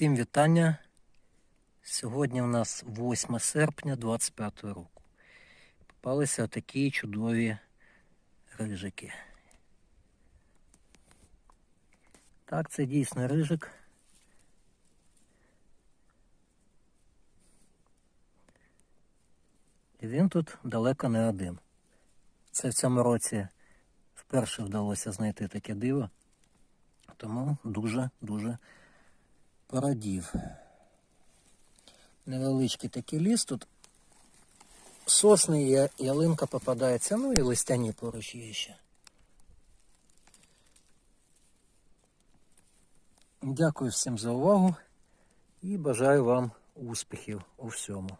Всім вітання. Сьогодні у нас 8 серпня 25 року. Попалися такі чудові рижики. Так, це дійсно рижик. І він тут далеко не один. Це в цьому році вперше вдалося знайти таке диво. Тому дуже-дуже порадів. Невеличкий такий ліс тут. Сосни і ялинка попадається, ну і листяні поруч є ще. Дякую всім за увагу і бажаю вам успіхів у всьому.